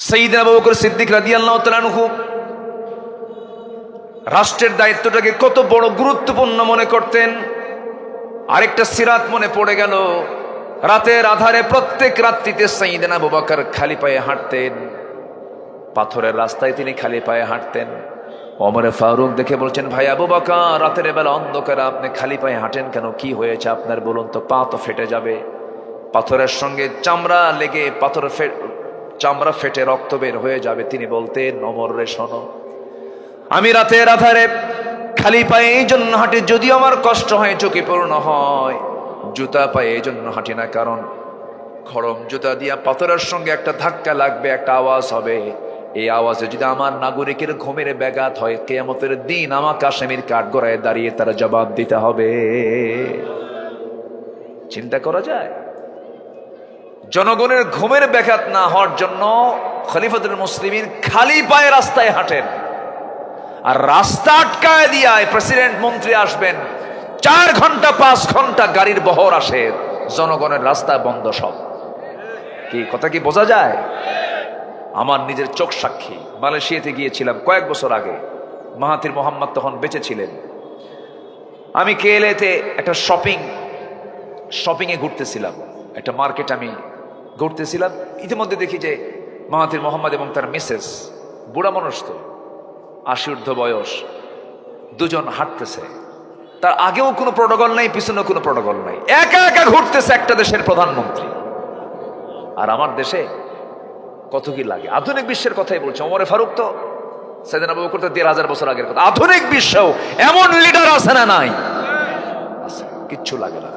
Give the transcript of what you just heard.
সঈদিন আবু সিদ্দিক রাষ্ট্রের দায়িত্বটাকে কত বড় গুরুত্বপূর্ণ মনে করতেন। আরেকটা সিরাত মনে পড়ে গেল। রাতের আধারে প্রত্যেক রাত্রিতে সঈদিন আবু খালি পায়ে হাঁটতেন। পাথরের রাস্তায় তিনি খালি পায়ে হাঁটতেন। অমরে ফারুক দেখে বলছেন, ভাই আবু বকর, রাতের বেলা অন্ধকারে, আপনি খালি পায়ে হাঁটেন কেন? কি হয়েছে আপনার? বলুন তো, পা তো ফেটে যাবে। পাথরের সঙ্গে চামড়া লেগে পাথর চামড়া ফেটে রক্ত বের হয়ে যাবে, তিনি বলতেন, অমর রে শোনো, আমি রাতের আধারে খালি পায়ে এই জন্য হাঁটি, যদিও আমার কষ্ট হয় ঝুঁকিপূর্ণ হয়। জুতা পায়ে এই জন্য হাঁটি না, কারণ খড়ম জুতা দিয়া পাথরের সঙ্গে একটা ধাক্কা লাগবে, একটা আওয়াজ হবে। এই আওয়াজে যদি আমার নাগরিকের ঘুমের ব্যাঘাত হয়, কেয়ামতের দিন আমাকে আসামির কাঠ গড়ায় দাঁড়িয়ে তারা জবাব দিতে হবে। চিন্তা করা যায়? জনগণের ঘুমের ব্যাঘাত না হওয়ার জন্য খলিফাতুল মুসলিমিন খালি পায়ে রাস্তায় হাঁটেন। আর রাস্তা আটকায় দিয়া প্রেসিডেন্ট মন্ত্রী আসবেন। চার ঘণ্টা, পাঁচ ঘণ্টা গাড়ির বহর আসে, জনগণের রাস্তা বন্ধ সব। কি, কথা কি বোঝা যায়? আমার নিজের চোখ সাক্ষী। মালয়েশিয়াতে গিয়েছিলাম কয়েক বছর আগে। মাহাতির মোহাম্মদ তখন বেঁচে ছিলেন। আমি কেএলএতে একটা শপিং, শপিংয়ে ঘুরতেছিলাম। একটা মার্কেট আমি ঘুরতেছিলাম ইতিমধ্যে দেখি যে মাহাতির মোহাম্মদ এবং তার মিসেস বুড়া মানুষ তো আশি ঊর্ধ্ব বয়স, দুজন হাঁটতেছে। তার আগেও কোনো প্রোটোকল নাই, পিছনেও কোনো প্রোটোকল নাই। একা একা ঘুরতেছে একটা দেশের প্রধানমন্ত্রী। আর আমার দেশে কত কি লাগে? আধুনিক বিশ্বের কথাই বলছে। ওমরে ফারুক তো সেদিন আবু বকর তো দেড় হাজার বছর আগের কথা। আধুনিক বিশ্বেও এমন লিডার আছে না নাই? কিচ্ছু লাগে না।